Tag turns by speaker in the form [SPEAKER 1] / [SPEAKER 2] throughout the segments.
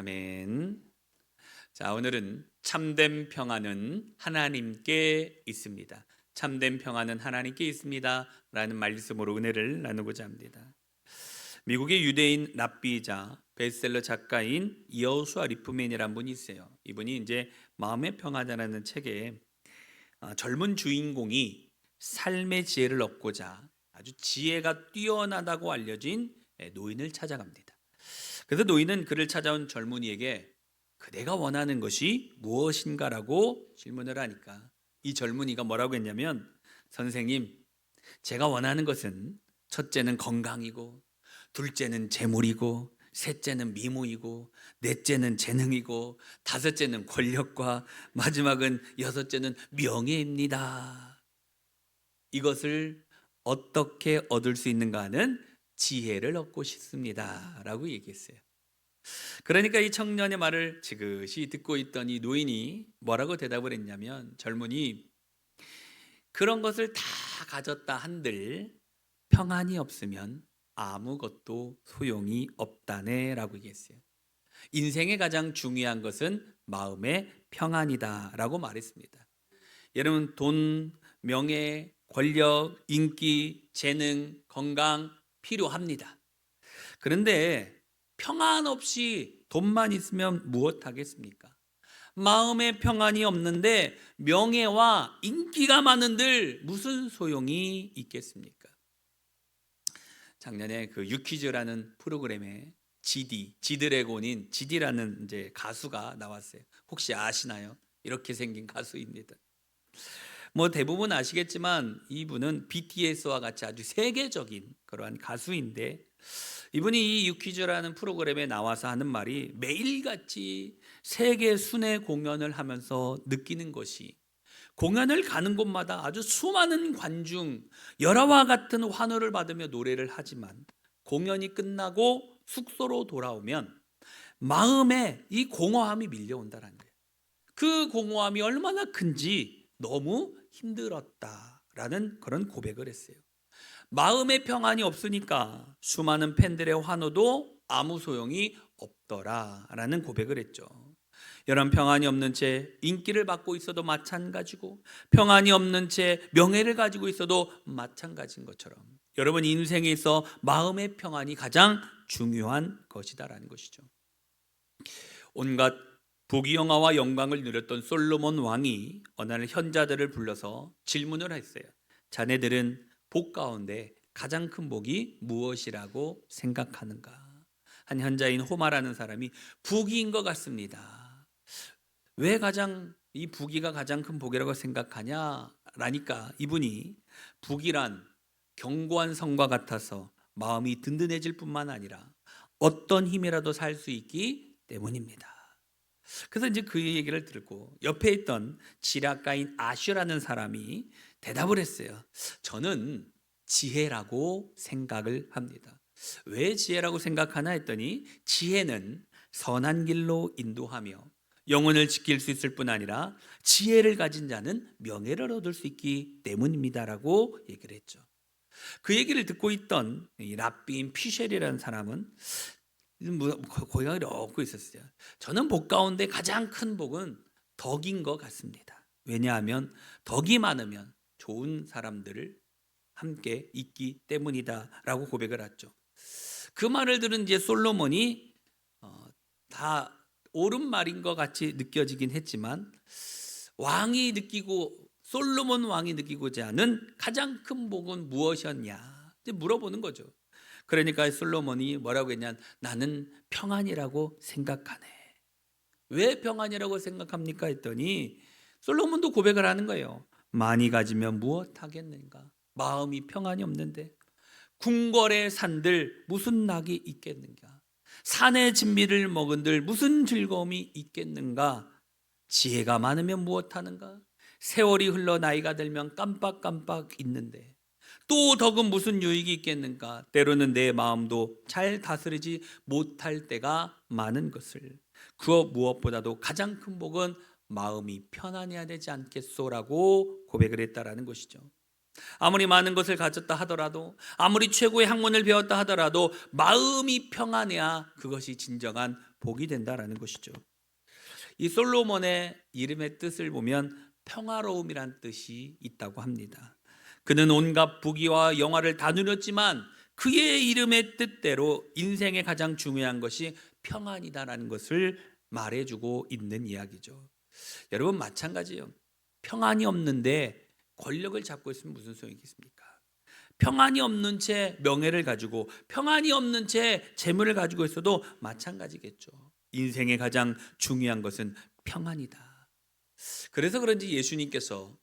[SPEAKER 1] 아멘. 자, 오늘은 참된 평안은 하나님께 있습니다. 참된 평안은 하나님께 있습니다. 라는 말씀으로 은혜를 나누고자 합니다. 미국의 유대인 랍비이자 베스트셀러 작가인 여수아 리프맨이라는 분이 있어요. 이분이 이제 마음의 평화자라는 책에 아, 젊은 주인공이 삶의 지혜를 얻고자 아주 지혜가 뛰어나다고 알려진 예, 노인을 찾아갑니다. 그래서 노인은 그를 찾아온 젊은이에게 그대가 원하는 것이 무엇인가라고 질문을 하니까 이 젊은이가 뭐라고 했냐면 선생님 제가 원하는 것은 첫째는 건강이고 둘째는 재물이고 셋째는 미모이고 넷째는 재능이고 다섯째는 권력과 마지막은 여섯째는 명예입니다. 이것을 어떻게 얻을 수 있는가 하는 지혜를 얻고 싶습니다. 라고 얘기했어요. 그러니까 이 청년의 말을 지그시 듣고 있던 이 노인이 뭐라고 대답을 했냐면 젊은이 그런 것을 다 가졌다 한들 평안이 없으면 아무것도 소용이 없다네라고 얘기했어요. 인생의 가장 중요한 것은 마음의 평안이다라고 말했습니다. 여러분 돈, 명예, 권력, 인기, 재능, 건강 필요합니다. 그런데 평안 없이 돈만 있으면 무엇 하겠습니까? 마음의 평안이 없는데 명예와 인기가 많은들 무슨 소용이 있겠습니까? 작년에 그 유퀴즈라는 프로그램에 GD, 지드래곤인 GD라는 이제 가수가 나왔어요. 혹시 아시나요? 이렇게 생긴 가수입니다. 뭐 대부분 아시겠지만 이분은 BTS와 같이 아주 세계적인 그러한 가수인데 이분이 이 유퀴즈라는 프로그램에 나와서 하는 말이 매일같이 세계 순회 공연을 하면서 느끼는 것이 공연을 가는 곳마다 아주 수많은 관중, 열화와 같은 환호를 받으며 노래를 하지만 공연이 끝나고 숙소로 돌아오면 마음에 이 공허함이 밀려온다는 거예요. 그 공허함이 얼마나 큰지 너무 힘들었다라는 그런 고백을 했어요. 마음의 평안이 없으니까 수많은 팬들의 환호도 아무 소용이 없더라라는 고백을 했죠. 여러분 평안이 없는 채 인기를 받고 있어도 마찬가지고 평안이 없는 채 명예를 가지고 있어도 마찬가지인 것처럼 여러분 인생에 있어 마음의 평안이 가장 중요한 것이다라는 것이죠. 온갖 부귀영화와 영광을 누렸던 솔로몬 왕이 어느 날 현자들을 불러서 질문을 했어요. 자네들은 복 가운데 가장 큰 복이 무엇이라고 생각하는가? 한 현자인 호마라는 사람이 부귀인 것 같습니다. 왜 가장 이 부귀가 가장 큰 복이라고 생각하냐? 라니까 이분이 부귀란 견고한 성과 같아서 마음이 든든해질 뿐만 아니라 어떤 힘이라도 살 수 있기 때문입니다. 그래서 이제 그 얘기를 듣고 옆에 있던 지략가인 아슈라는 사람이 대답을 했어요. 저는 지혜라고 생각을 합니다. 왜 지혜라고 생각하나 했더니 지혜는 선한 길로 인도하며 영혼을 지킬 수 있을 뿐 아니라 지혜를 가진 자는 명예를 얻을 수 있기 때문입니다라고 얘기를 했죠. 그 얘기를 듣고 있던 이 랍비인 피셸이라는 사람은 고향을 얻고 있었어요. 저는 복 가운데 가장 큰 복은 덕인 것 같습니다. 왜냐하면 덕이 많으면 좋은 사람들을 함께 있기 때문이다라고 고백을 했죠. 그 말을 들은 이제 솔로몬이 어, 다 옳은 말인 것 같이 느껴지긴 했지만 왕이 느끼고 솔로몬 왕이 느끼고자 하는 가장 큰 복은 무엇이었냐 이제 물어보는 거죠. 그러니까 솔로몬이 뭐라고 했냐 나는 평안이라고 생각하네. 왜 평안이라고 생각합니까 했더니 솔로몬도 고백을 하는 거예요. 많이 가지면 무엇 하겠는가? 마음이 평안이 없는데 궁궐의 산들 무슨 낙이 있겠는가? 산의 진미를 먹은들 무슨 즐거움이 있겠는가? 지혜가 많으면 무엇 하는가? 세월이 흘러 나이가 들면 깜빡깜빡 있는데 또 덕은 무슨 유익이 있겠는가? 때로는 내 마음도 잘 다스리지 못할 때가 많은 것을 그 무엇보다도 가장 큰 복은 마음이 편안해야 되지 않겠소라고 고백을 했다라는 것이죠. 아무리 많은 것을 가졌다 하더라도 아무리 최고의 학문을 배웠다 하더라도 마음이 평안해야 그것이 진정한 복이 된다라는 것이죠. 이 솔로몬의 이름의 뜻을 보면 평화로움이란 뜻이 있다고 합니다. 그는 온갖 부귀와 영화를 다 누렸지만 그의 이름의 뜻대로 인생의 가장 중요한 것이 평안이다라는 것을 말해주고 있는 이야기죠. 여러분 마찬가지예요. 평안이 없는데 권력을 잡고 있으면 무슨 소용이 있겠습니까? 평안이 없는 채 명예를 가지고 평안이 없는 채 재물을 가지고 있어도 마찬가지겠죠. 인생의 가장 중요한 것은 평안이다. 그래서 그런지 예수님께서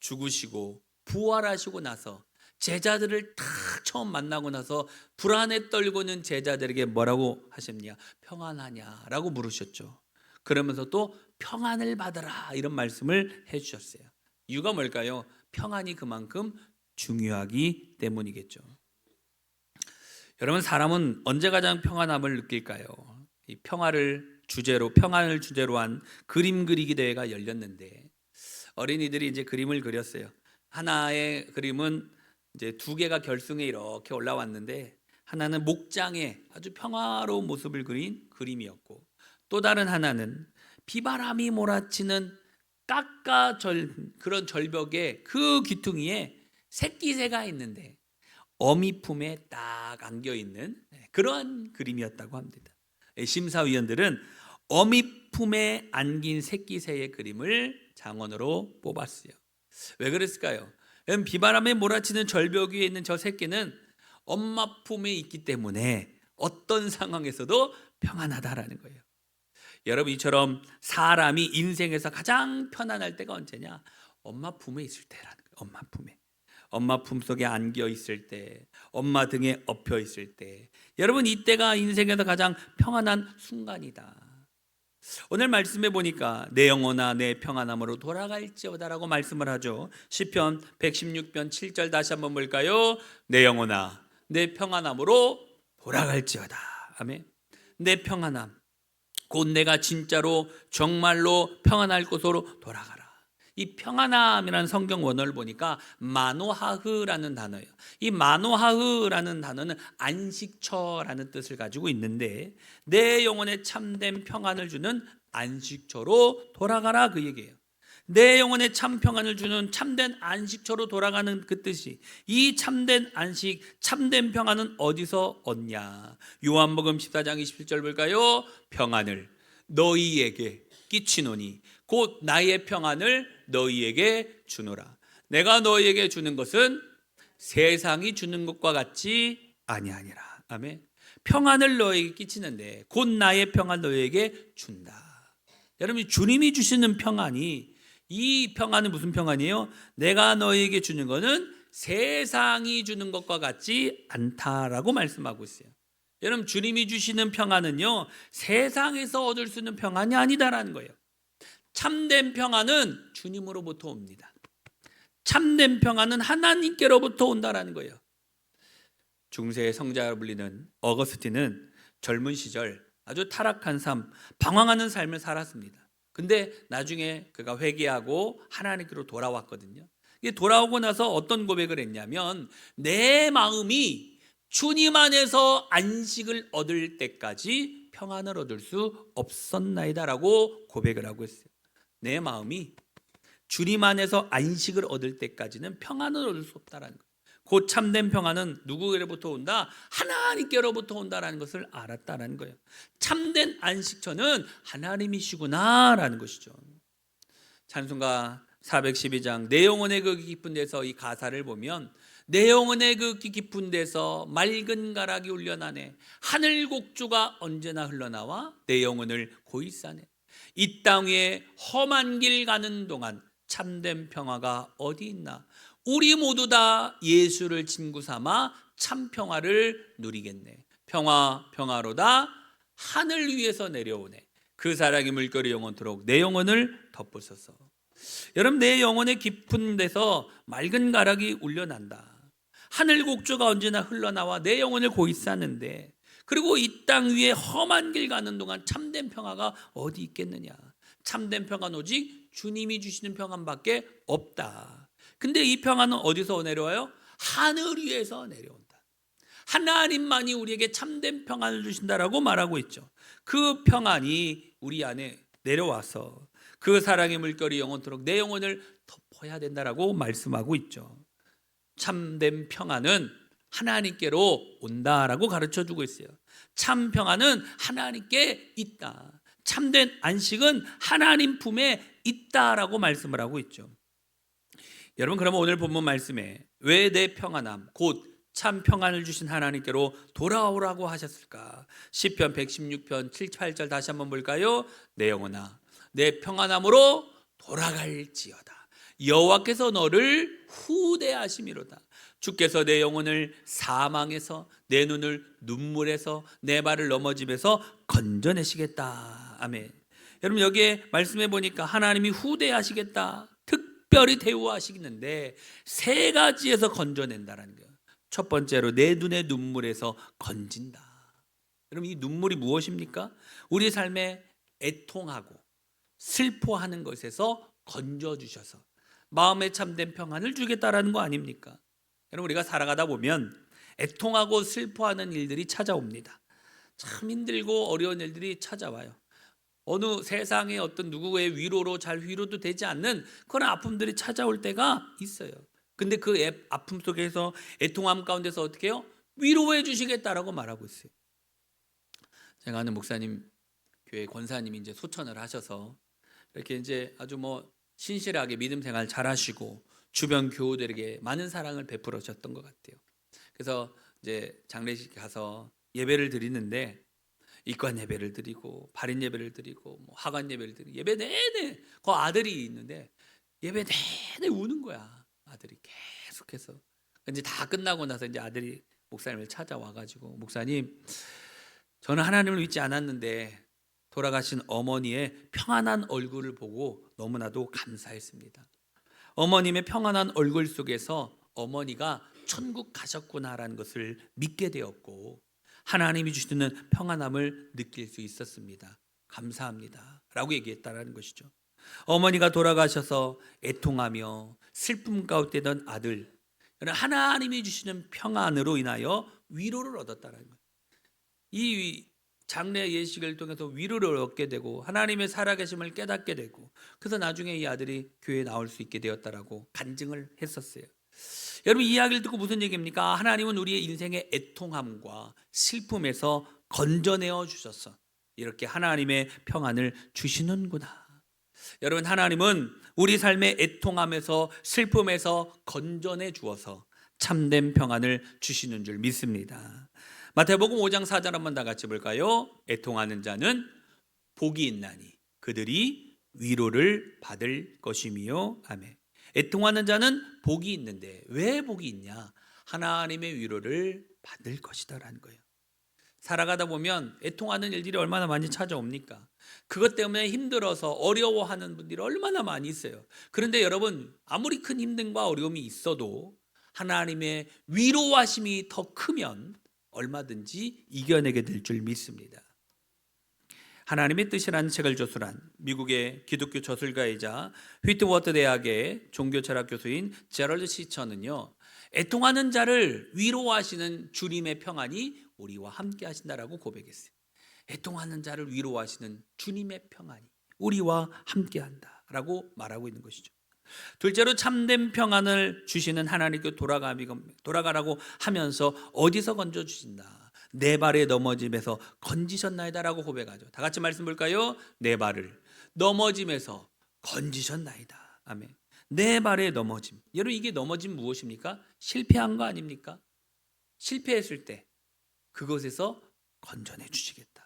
[SPEAKER 1] 죽으시고 부활하시고 나서 제자들을 딱 처음 만나고 나서 불안에 떨고는 제자들에게 뭐라고 하셨냐? 평안하냐라고 물으셨죠. 그러면서 또 평안을 받아라 이런 말씀을 해 주셨어요. 이유가 뭘까요? 평안이 그만큼 중요하기 때문이겠죠. 여러분 사람은 언제 가장 평안함을 느낄까요? 이 평화를 주제로 평안을 주제로 한 그림 그리기 대회가 열렸는데 어린이들이 이제 그림을 그렸어요. 하나의 그림은 이제 두 개가 결승에 이렇게 올라왔는데 하나는 목장에 아주 평화로운 모습을 그린 그림이었고 또 다른 하나는 비바람이 몰아치는 깎아 절 그런 절벽에 그 귀퉁이에 새끼새가 있는데 어미 품에 딱 안겨 있는 그러한 그림이었다고 합니다. 심사위원들은 어미 품에 안긴 새끼새의 그림을 장원으로 뽑았어요. 왜 그랬을까요? 비바람에 몰아치는 절벽 위에 있는 저 새끼는 엄마 품에 있기 때문에 어떤 상황에서도 평안하다라는 거예요. 여러분 이처럼 사람이 인생에서 가장 편안할 때가 언제냐? 엄마 품에 있을 때라는 거예요. 엄마 품에. 엄마 품 속에 안겨 있을 때, 엄마 등에 엎여 있을 때. 여러분 이때가 인생에서 가장 평안한 순간이다. 오늘 말씀해 보니까 내 영혼아 내 평안함으로 돌아갈지어다라고 말씀을 하죠. 시편 116편 7절 다시 한번 볼까요? 내 영혼아 내 평안함으로 돌아갈지어다. 아멘. 내 평안함 곧 내가 진짜로 정말로 평안할 곳으로 돌아가라. 이 평안함이라는 성경 원어를 보니까 마노하흐라는 단어예요. 이 마노하흐라는 단어는 안식처라는 뜻을 가지고 있는데 내 영혼에 참된 평안을 주는 안식처로 돌아가라 그 얘기예요. 내 영혼에 참 평안을 주는 참된 안식처로 돌아가는 그 뜻이 이 참된 안식, 참된 평안은 어디서 얻냐? 요한복음 14장 27절 볼까요? 평안을 너희에게 끼치노니 곧 나의 평안을 너희에게 주노라. 내가 너희에게 주는 것은 세상이 주는 것과 같지 아니하니라. 아멘. 평안을 너희에게 끼치는데 곧 나의 평안 너희에게 준다. 여러분 주님이 주시는 평안이 이 평안은 무슨 평안이에요? 내가 너희에게 주는 것은 세상이 주는 것과 같지 않다라고 말씀하고 있어요. 여러분 주님이 주시는 평안은요 세상에서 얻을 수 있는 평안이 아니다라는 거예요. 참된 평안은 주님으로부터 옵니다. 참된 평안은 하나님께로부터 온다라는 거예요. 중세의 성자로 불리는 어거스틴은 젊은 시절 아주 타락한 삶, 방황하는 삶을 살았습니다. 근데 나중에 그가 회개하고 하나님께로 돌아왔거든요. 돌아오고 나서 어떤 고백을 했냐면 내 마음이 주님 안에서 안식을 얻을 때까지 평안을 얻을 수 없었나이다라고 고백을 하고 있어요. 내 마음이 주님 안에서 안식을 얻을 때까지는 평안을 얻을 수 없다라는 거예요. 곧 참된 평안은 누구로부터 온다? 하나님께로부터 온다라는 것을 알았다라는 거예요. 참된 안식처는 하나님이시구나라는 것이죠. 찬송가 412장 내 영혼의 그 깊은 데서 이 가사를 보면 내 영혼의 그 깊은 데서 맑은 가락이 울려나네 하늘 곡주가 언제나 흘러나와 내 영혼을 고이 싸네 이땅 위에 험한 길 가는 동안 참된 평화가 어디 있나 우리 모두 다 예수를 친구 삼아 참 평화를 누리겠네. 평화 평화로다. 하늘 위에서 내려오네. 그 사랑의 물결이 영원토록 내 영혼을 덮으소서. 여러분 내 영혼의 깊은 데서 맑은 가락이 울려난다. 하늘 곡조가 언제나 흘러나와 내 영혼을 고이 싸는데 그리고 이 땅 위에 험한 길 가는 동안 참된 평화가 어디 있겠느냐? 참된 평화는 오직 주님이 주시는 평안밖에 없다 근데 이 평안은 어디서 내려와요? 하늘 위에서 내려온다. 하나님만이 우리에게 참된 평안을 주신다라고 말하고 있죠. 그 평안이 우리 안에 내려와서 그 사랑의 물결이 영원토록 내 영혼을 덮어야 된다라고 말씀하고 있죠. 참된 평안은 하나님께로 온다라고 가르쳐 주고 있어요. 참 평안은 하나님께 있다. 참된 안식은 하나님 품에 있다라고 말씀을 하고 있죠. 여러분 그러면 오늘 본문 말씀에 왜 내 평안함 곧 참 평안을 주신 하나님께로 돌아오라고 하셨을까? 시편 116편 7, 8절 다시 한번 볼까요? 내 영혼아 내 평안함으로 돌아갈지어다. 여호와께서 너를 후대하심이로다. 주께서 내 영혼을 사망에서 내 눈을 눈물에서 내 발을 넘어짐에서 건져내시겠다. 아멘. 여러분 여기에 말씀해 보니까 하나님이 후대하시겠다. 특별히 대우하시는데 세 가지에서 건져낸다라는 거예요. 첫 번째로 내 눈의 눈물에서 건진다. 여러분 이 눈물이 무엇입니까? 우리 삶에 애통하고 슬퍼하는 것에서 건져 주셔서 마음에 참된 평안을 주겠다라는 거 아닙니까? 여러분 우리가 살아가다 보면 애통하고 슬퍼하는 일들이 찾아옵니다. 참 힘들고 어려운 일들이 찾아와요. 어느 세상의 어떤 누구의 위로로 잘 위로도 되지 않는 그런 아픔들이 찾아올 때가 있어요. 근데 그 애- 아픔 속에서 애통함 가운데서 어떻게 해요? 위로해 주시겠다라고 말하고 있어요. 제가 아는 목사님 교회 권사님이 이제 소천을 하셔서 이렇게 이제 아주 뭐 신실하게 믿음 생활 잘하시고 주변 교우들에게 많은 사랑을 베풀으셨던 것 같아요. 그래서 이제 장례식 가서 예배를 드리는데 입관 예배를 드리고 발인 예배를 드리고 뭐 하관 예배를 드리고 예배 내내 그 아들이 있는데 예배 내내 우는 거야 아들이 계속해서 이제 다 끝나고 나서 이제 아들이 목사님을 찾아와 가지고 목사님 저는 하나님을 믿지 않았는데 돌아가신 어머니의 평안한 얼굴을 보고 너무나도 감사했습니다. 어머님의 평안한 얼굴 속에서 어머니가 천국 가셨구나라는 것을 믿게 되었고 하나님이 주시는 평안함을 느낄 수 있었습니다. 감사합니다. 라고 얘기했다라는 것이죠. 어머니가 돌아가셔서 애통하며 슬픔 가운데던 아들 하나님이 주시는 평안으로 인하여 위로를 얻었다는 거예요. 이 장례 예식을 통해서 위로를 얻게 되고 하나님의 살아계심을 깨닫게 되고 그래서 나중에 이 아들이 교회에 나올 수 있게 되었다라고 간증을 했었어요. 여러분 이 이야기를 듣고 무슨 얘기입니까? 하나님은 우리의 인생의 애통함과 슬픔에서 건져내어 주셔서 이렇게 하나님의 평안을 주시는구나. 여러분 하나님은 우리 삶의 애통함에서 슬픔에서 건져내 주어서 참된 평안을 주시는 줄 믿습니다. 마태복음 5장 4절 한번 다 같이 볼까요? 애통하는 자는 복이 있나니 그들이 위로를 받을 것이미요. 아멘. 애통하는 자는 복이 있는데 왜 복이 있냐? 하나님의 위로를 받을 것이다라는 거예요. 살아가다 보면 애통하는 일들이 얼마나 많이 찾아옵니까? 그것 때문에 힘들어서 어려워하는 분들이 얼마나 많이 있어요. 그런데 여러분 아무리 큰 힘듦과 어려움이 있어도 하나님의 위로하심이 더 크면 얼마든지 이겨내게 될 줄 믿습니다. 하나님의 뜻이라는 책을 저술한 미국의 기독교 저술가이자 휘트워터 대학의 종교철학 교수인 제럴드 시처는요. 애통하는 자를 위로하시는 주님의 평안이 우리와 함께 하신다라고 고백했어요. 애통하는 자를 위로하시는 주님의 평안이 우리와 함께 한다라고 말하고 있는 것이죠. 둘째로 참된 평안을 주시는 하나님께 돌아가라고 하면서 어디서 건져 주신다. 내 발에 넘어짐에서 건지셨나이다라고 고백하죠. 다 같이 말씀 볼까요? 내 발을 넘어짐에서 건지셨나이다. 아멘. 내 발에 넘어짐. 여러분 이게 넘어짐 무엇입니까? 실패한 거 아닙니까? 실패했을 때 그것에서 건져내 주시겠다.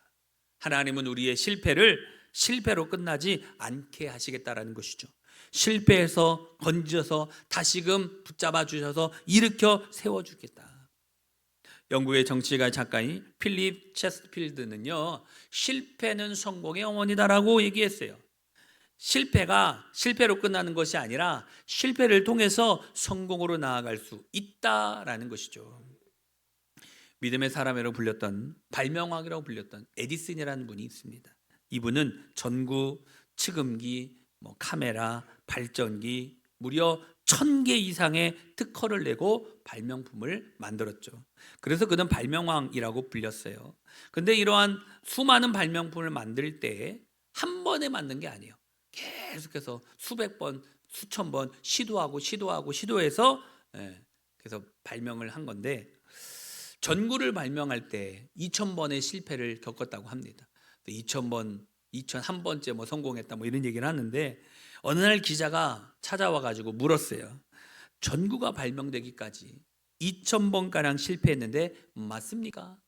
[SPEAKER 1] 하나님은 우리의 실패를 실패로 끝나지 않게 하시겠다라는 것이죠. 실패해서 건져서 다시금 붙잡아 주셔서 일으켜 세워 주겠다. 영국의 정치가 작가인 필립 체스필드는요. 실패는 성공의 어머니다라고 얘기했어요. 실패가 실패로 끝나는 것이 아니라 실패를 통해서 성공으로 나아갈 수 있다라는 것이죠. 믿음의 사람이라고 불렸던 발명왕이라고 불렸던 에디슨이라는 분이 있습니다. 이분은 전구, 측음기, 뭐 카메라, 발전기, 무려 천 개 이상의 특허를 내고 발명품을 만들었죠. 그래서 그는 발명왕이라고 불렸어요. 근데 이러한 수많은 발명품을 만들 때 한 번에 만든 게 아니에요. 계속해서 수백 번, 수천 번 시도하고 시도하고 시도해서 예, 그래서 발명을 한 건데 전구를 발명할 때 2,000번의 실패를 겪었다고 합니다. 2,000번, 2,001번째 뭐 성공했다 뭐 이런 얘기를 하는데 어느 날 기자가 찾아와 가지고 물었어요. 전구가 발명되기까지 2,000번 가량 실패했는데 맞습니까?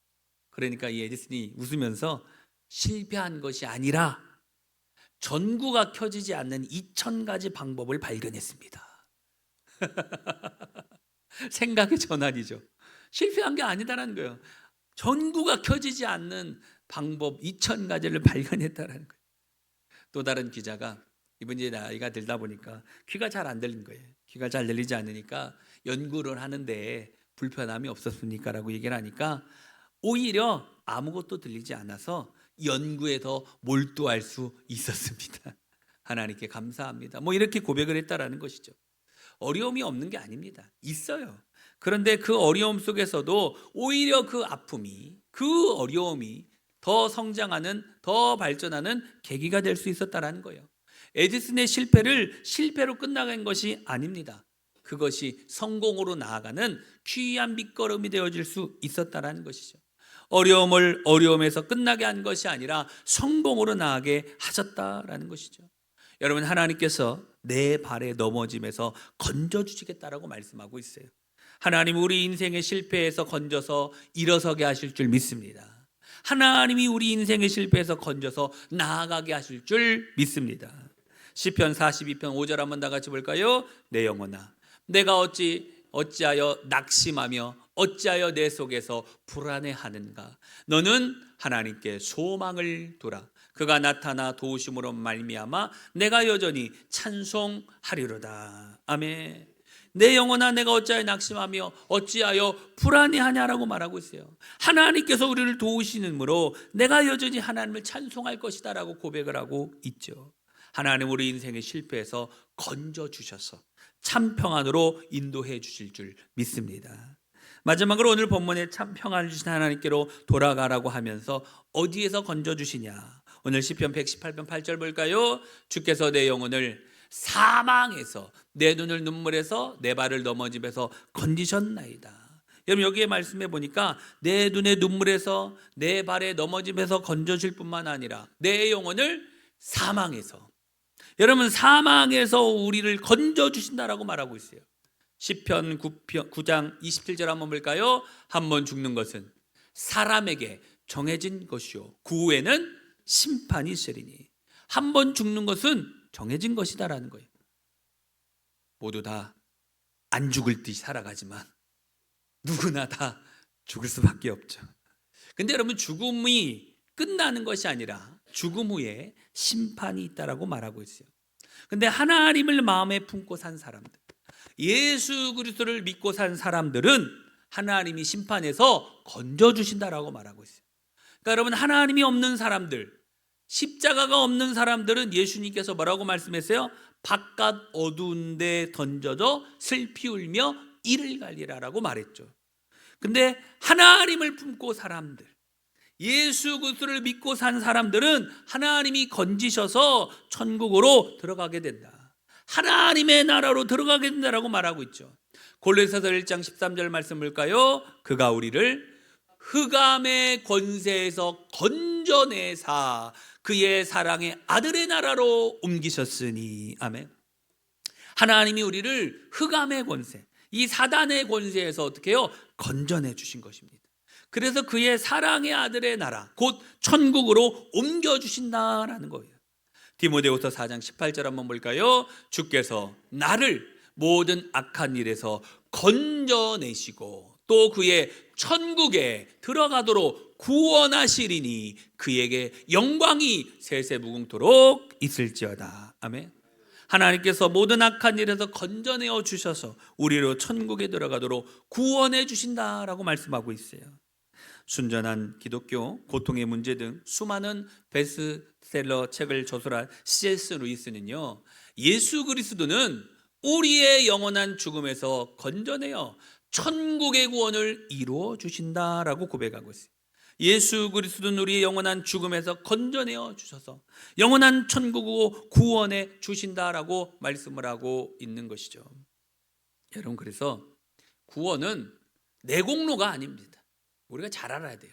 [SPEAKER 1] 그러니까 이 에디슨이 웃으면서 실패한 것이 아니라 전구가 켜지지 않는 2,000가지 방법을 발견했습니다. 생각의 전환이죠. 실패한 게 아니다라는 거예요. 전구가 켜지지 않는 방법 2천 가지를 발견했다라는 거예요. 또 다른 기자가 이분 이제 나이가 들다 보니까 귀가 잘 안 들린 거예요. 귀가 잘 들리지 않으니까 연구를 하는데 불편함이 없었습니까 라고 얘기를 하니까 오히려 아무것도 들리지 않아서 연구에 더 몰두할 수 있었습니다. 하나님께 감사합니다. 뭐 이렇게 고백을 했다라는 것이죠. 어려움이 없는 게 아닙니다. 있어요. 그런데 그 어려움 속에서도 오히려 그 아픔이 그 어려움이 더 성장하는 더 발전하는 계기가 될 수 있었다라는 거예요. 에디슨의 실패를 실패로 끝나간 것이 아닙니다. 그것이 성공으로 나아가는 귀한 밑거름이 되어질 수 있었다라는 것이죠. 어려움을 어려움에서 끝나게 한 것이 아니라 성공으로 나아가게 하셨다라는 것이죠. 여러분 하나님께서 내 발에 넘어짐에서 건져 주시겠다라고 말씀하고 있어요. 하나님 우리 인생의 실패에서 건져서 일어서게 하실 줄 믿습니다. 하나님이 우리 인생의 실패에서 건져서 나아가게 하실 줄 믿습니다. 시편 42편 5절 한번 다 같이 볼까요? 내 영혼아 내가 어찌 어찌하여 낙심하며 어찌하여 내 속에서 불안해하는가 너는 하나님께 소망을 두라 그가 나타나 도우심으로 말미암아 내가 여전히 찬송하리로다 아멘 내 영혼아 내가 어찌하여 낙심하며 어찌하여 불안해하냐라고 말하고 있어요. 하나님께서 우리를 도우시는므로 내가 여전히 하나님을 찬송할 것이다라고 고백을 하고 있죠. 하나님 우리 인생의 실패에서 건져 주셔서 참 평안으로 인도해 주실 줄 믿습니다. 마지막으로 오늘 본문에 참 평안을 주신 하나님께로 돌아가라고 하면서 어디에서 건져 주시냐? 오늘 시편 118편 8절 볼까요? 주께서 내 영혼을 사망에서 내 눈을 눈물에서 내 발을 넘어짐에서 건지셨나이다. 여러분 여기에 말씀해 보니까 내 눈의 눈물에서 내 발에 넘어짐에서 건져질 뿐만 아니라 내 영혼을 사망에서 여러분 사망에서 우리를 건져 주신다라고 말하고 있어요. 시편 9편, 9장 27절 한번 볼까요? 한 번 죽는 것은 사람에게 정해진 것이요 그 후에는 심판이 있으리니 한 번 죽는 것은 정해진 것이다라는 거예요. 모두 다 안 죽을 듯이 살아가지만 누구나 다 죽을 수밖에 없죠. 근데 여러분 죽음이 끝나는 것이 아니라 죽음 후에 심판이 있다라고 말하고 있어요. 근데 하나님을 마음에 품고 산 사람들, 예수 그리스도를 믿고 산 사람들은 하나님이 심판에서 건져 주신다라고 말하고 있어요. 그러니까 여러분 하나님이 없는 사람들, 십자가가 없는 사람들은 예수님께서 뭐라고 말씀했어요? 바깥 어두운 데 던져져 슬피 울며 이를 갈리라라고 말했죠. 근데 하나님을 품고 사람들 예수 그리스도를 믿고 산 사람들은 하나님이 건지셔서 천국으로 들어가게 된다. 하나님의 나라로 들어가게 된다라고 말하고 있죠. 골로새서 1장 13절 말씀 볼까요? 그가 우리를 흑암의 권세에서 건져내사 그의 사랑의 아들의 나라로 옮기셨으니 아멘. 하나님이 우리를 흑암의 권세, 이 사단의 권세에서 어떻게 해요? 건져내 주신 것입니다. 그래서 그의 사랑의 아들의 나라, 곧 천국으로 옮겨 주신다라는 거예요. 디모데후서 4장 18절 한번 볼까요? 주께서 나를 모든 악한 일에서 건져내시고 또 그의 천국에 들어가도록 구원하시리니 그에게 영광이 세세무궁토록 있을지어다. 아멘. 하나님께서 모든 악한 일에서 건져내어 주셔서 우리로 천국에 들어가도록 구원해 주신다라고 말씀하고 있어요. 순전한 기독교, 고통의 문제 등 수많은 베스트셀러 책을 저술한 C.S. 루이스는요. 예수 그리스도는 우리의 영원한 죽음에서 건져내어 천국의 구원을 이루어 주신다라고 고백하고 있어요. 예수 그리스도는 우리의 영원한 죽음에서 건져내어 주셔서 영원한 천국을 구원해 주신다라고 말씀을 하고 있는 것이죠. 여러분 그래서 구원은 내 공로가 아닙니다. 우리가 잘 알아야 돼요.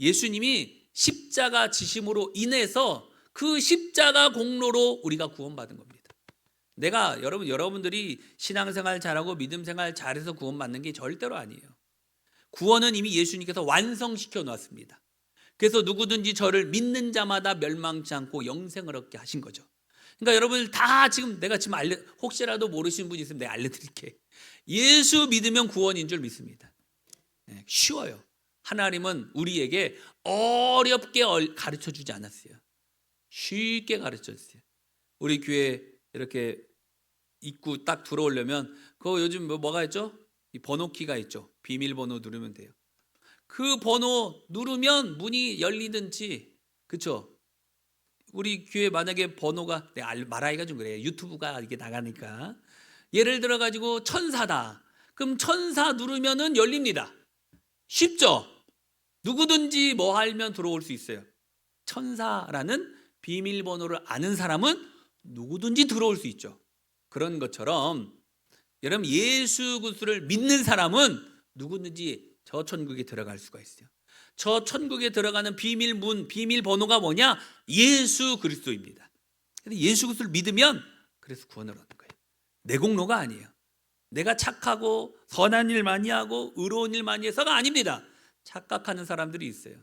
[SPEAKER 1] 예수님이 십자가 지심으로 인해서 그 십자가 공로로 우리가 구원받은 겁니다. 내가 여러분 여러분들이 신앙생활 잘하고 믿음 생활 잘해서 구원받는 게 절대로 아니에요. 구원은 이미 예수님께서 완성시켜 놨습니다. 그래서 누구든지 저를 믿는 자마다 멸망치 않고 영생을 얻게 하신 거죠. 그러니까 여러분들 다 지금 내가 지금 알려 혹시라도 모르시는 분이 있으면 내가 알려드릴게. 예수 믿으면 구원인 줄 믿습니다. 네, 쉬워요. 하나님은 우리에게 어렵게 가르쳐 주지 않았어요. 쉽게 가르쳐 줬어요. 우리 교회 이렇게 입구 딱 들어오려면 그거 요즘 뭐 뭐가 있죠? 이 번호키가 있죠. 비밀번호 누르면 돼요. 그 번호 누르면 문이 열리든지 그쵸? 우리 교회 만약에 번호가 알- 말하기가 좀 그래요. 유튜브가 이게 나가니까 예를 들어 가지고 천사다. 그럼 천사 누르면은 열립니다. 쉽죠? 누구든지 뭐 하면 들어올 수 있어요. 천사라는 비밀번호를 아는 사람은 누구든지 들어올 수 있죠. 그런 것처럼 여러분 예수 그리스도를 믿는 사람은 누구든지 저 천국에 들어갈 수가 있어요. 저 천국에 들어가는 비밀 문, 비밀 번호가 뭐냐? 예수 그리스도입니다. 근데 예수 그리스도를 믿으면 그래서 구원을 얻는 거예요. 내 공로가 아니에요. 내가 착하고 선한 일 많이 하고 의로운 일 많이 해서가 아닙니다. 착각하는 사람들이 있어요.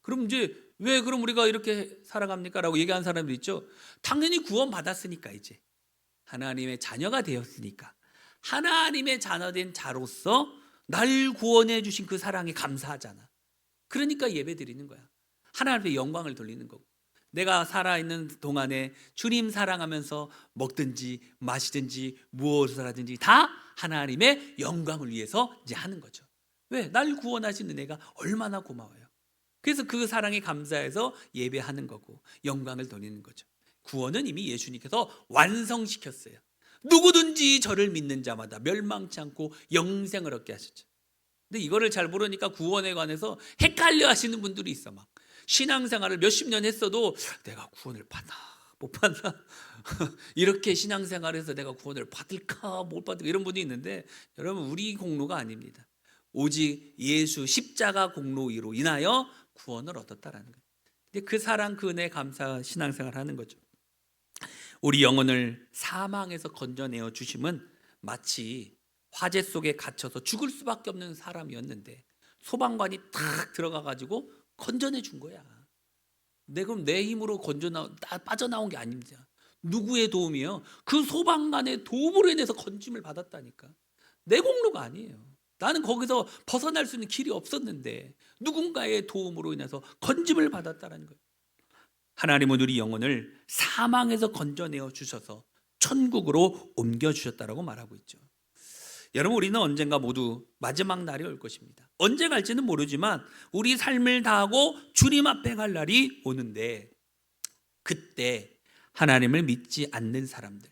[SPEAKER 1] 그럼 이제 왜 그럼 우리가 이렇게 살아갑니까? 라고 얘기하는 사람들 있죠. 당연히 구원 받았으니까 이제 하나님의 자녀가 되었으니까 하나님의 자녀된 자로서 날 구원해 주신 그 사랑에 감사하잖아. 그러니까 예배 드리는 거야. 하나님의 영광을 돌리는 거고. 내가 살아있는 동안에 주님 사랑하면서 먹든지 마시든지 무엇을 하든지 다 하나님의 영광을 위해서 이제 하는 거죠. 왜? 날 구원하신 은혜가 얼마나 고마워요. 그래서 그 사랑에 감사해서 예배하는 거고 영광을 돌리는 거죠. 구원은 이미 예수님께서 완성시켰어요. 누구든지 저를 믿는 자마다 멸망치 않고 영생을 얻게 하셨죠. 근데 이거를 잘 모르니까 구원에 관해서 헷갈려 하시는 분들이 있어 막. 신앙생활을 몇십 년 했어도 내가 구원을 받나 못 받나 이렇게 신앙생활에서 내가 구원을 받을까 못 받을까 이런 분이 있는데 여러분 우리 공로가 아닙니다. 오직 예수 십자가 공로로 인하여 구원을 얻었다라는 거예요. 그 사랑 그 은혜 감사 신앙생활 하는 거죠. 우리 영혼을 사망에서 건져내어 주심은 마치 화재 속에 갇혀서 죽을 수밖에 없는 사람이었는데 소방관이 탁 들어가 가지고 건져내 준 거야. 내 그럼 내 힘으로 건져 나 빠져나온 게 아닙니다. 누구의 도움이요? 그 소방관의 도움으로 인해서 건짐을 받았다니까. 내 공로가 아니에요. 나는 거기서 벗어날 수 있는 길이 없었는데 누군가의 도움으로 인해서 건짐을 받았다는 거예요. 하나님은 우리 영혼을 사망에서 건져내어 주셔서 천국으로 옮겨 주셨다라고 말하고 있죠. 여러분 우리는 언젠가 모두 마지막 날이 올 것입니다. 언제 갈지는 모르지만 우리 삶을 다하고 주님 앞에 갈 날이 오는데 그때 하나님을 믿지 않는 사람들,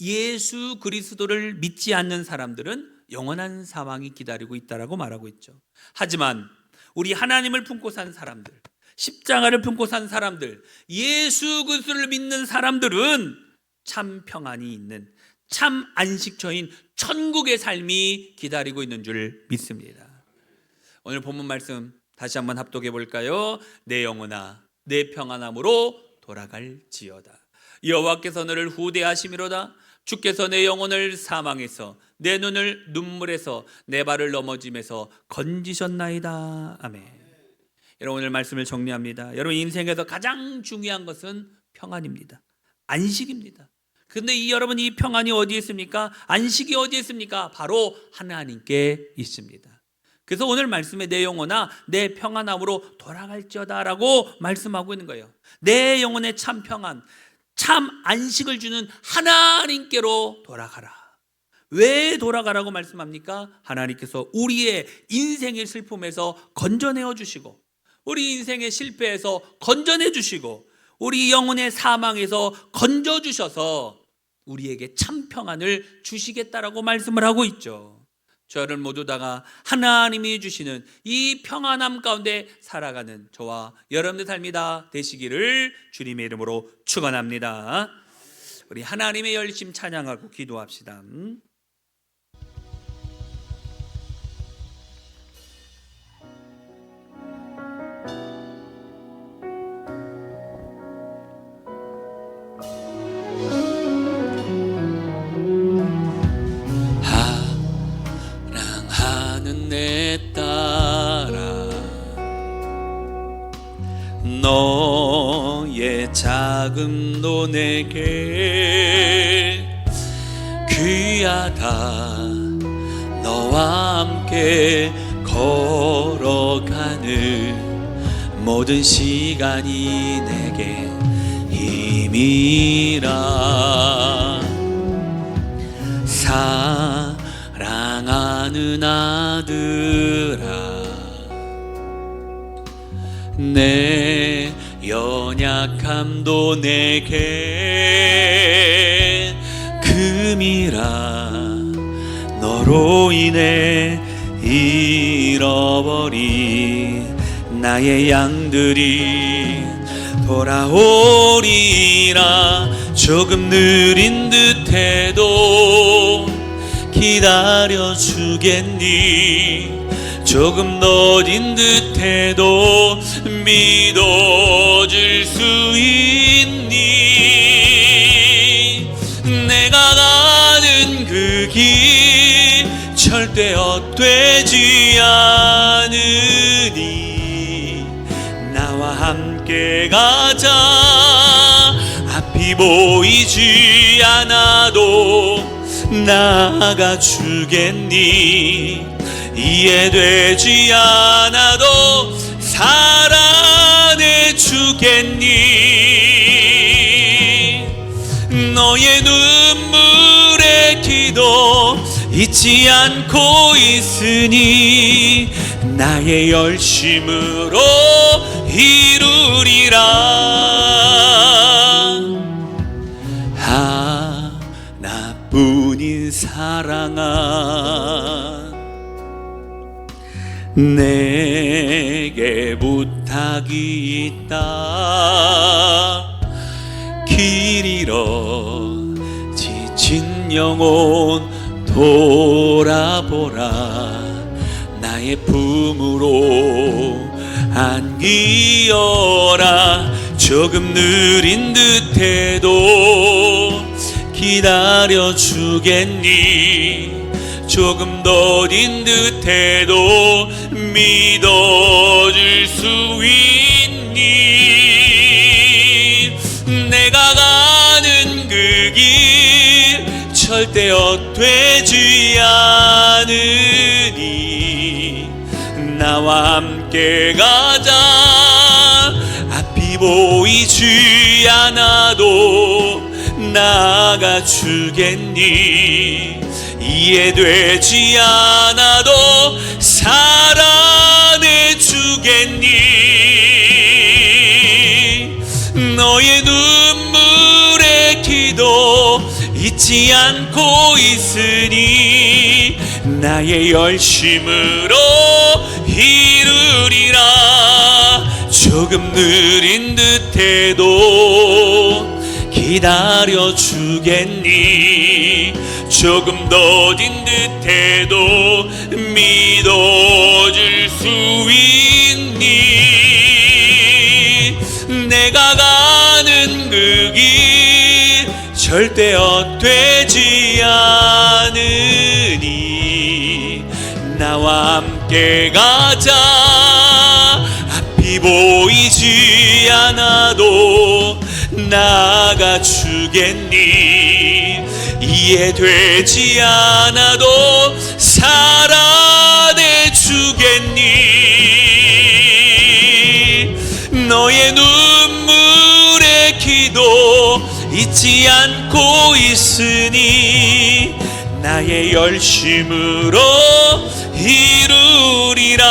[SPEAKER 1] 예수 그리스도를 믿지 않는 사람들은 영원한 사망이 기다리고 있다라고 말하고 있죠. 하지만 우리 하나님을 품고 산 사람들, 십자가를 품고 산 사람들, 예수 그리스도를 믿는 사람들은 참 평안이 있는 참 안식처인 천국의 삶이 기다리고 있는 줄 믿습니다. 오늘 본문 말씀 다시 한번 합독해 볼까요? 내 영혼아 내 평안함으로 돌아갈지어다. 여호와께서 너를 후대하심이로다. 주께서 내 영혼을 사망해서 내 눈을 눈물에서 내 발을 넘어짐에서 건지셨나이다. 아멘. 여러분 오늘 말씀을 정리합니다. 여러분 인생에서 가장 중요한 것은 평안입니다. 안식입니다. 근데 이 여러분 이 평안이 어디에 있습니까? 안식이 어디에 있습니까? 바로 하나님께 있습니다. 그래서 오늘 말씀의 내 영혼아 내 평안함으로 돌아갈지어다라고 말씀하고 있는 거예요. 내 영혼의 참 평안, 참 안식을 주는 하나님께로 돌아가라. 왜 돌아가라고 말씀합니까? 하나님께서 우리의 인생의 슬픔에서 건져내어 주시고 우리 인생의 실패에서 건져내 주시고 우리 영혼의 사망에서 건져 주셔서 우리에게 참 평안을 주시겠다라고 말씀을 하고 있죠. 저를 모두 다가 하나님이 주시는 이 평안함 가운데 살아가는 저와 여러분의 삶이 다 되시기를 주님의 이름으로 축원합니다. 우리 하나님의 열심 찬양하고 기도합시다. 내게 귀하다. 너와 함께 걸어가는 모든 시간이 내게 힘이 약함도 내게 금이라. 너로 인해 잃어버린 나의 양들이 돌아오리라. 조금 느린 듯해도 기다려 주겠니? 조금 더딘 듯 해도 믿어줄 수 있니? 내가 가는 그 길 절대 헛되지 않으니. 나와 함께 가자. 앞이 보이지 않아도 나아가 주겠니 이해되지 않아도 사랑해 주겠니? 너의 눈물의 기도 잊지 않고 있으니 나의 열심으로 이루리라. 하나뿐인 사랑아 내게 부탁이 있다. 길 잃어 지친 영혼 돌아보라. 나의 품으로 안기어라. 조금 느린 듯해도 기다려 주겠니? 조금 더딘 듯해도 믿어줄 수 있니? 내가 가는 그 길 절대 헛되지 않으니. 나와 함께 가자. 앞이 보이지 않아도 나가 주겠니 이해되지 않아도 사랑해 주겠니? 너의 눈물의 기도 잊지 않고 있으니 나의 열심으로 이루리라. 조금 느린 듯해도 기다려 주겠니? 조금 더딘 듯해도 믿어줄 수 있니? 내가 가는 그 길 절대 헛되지 않으니 나와 함께 가자. 앞이 보이지 않아도 나가 주겠니? 이해되지 않아도 사랑해 주겠니? 너의 눈물의 기도 잊지 않고 있으니 나의 열심으로 이루리라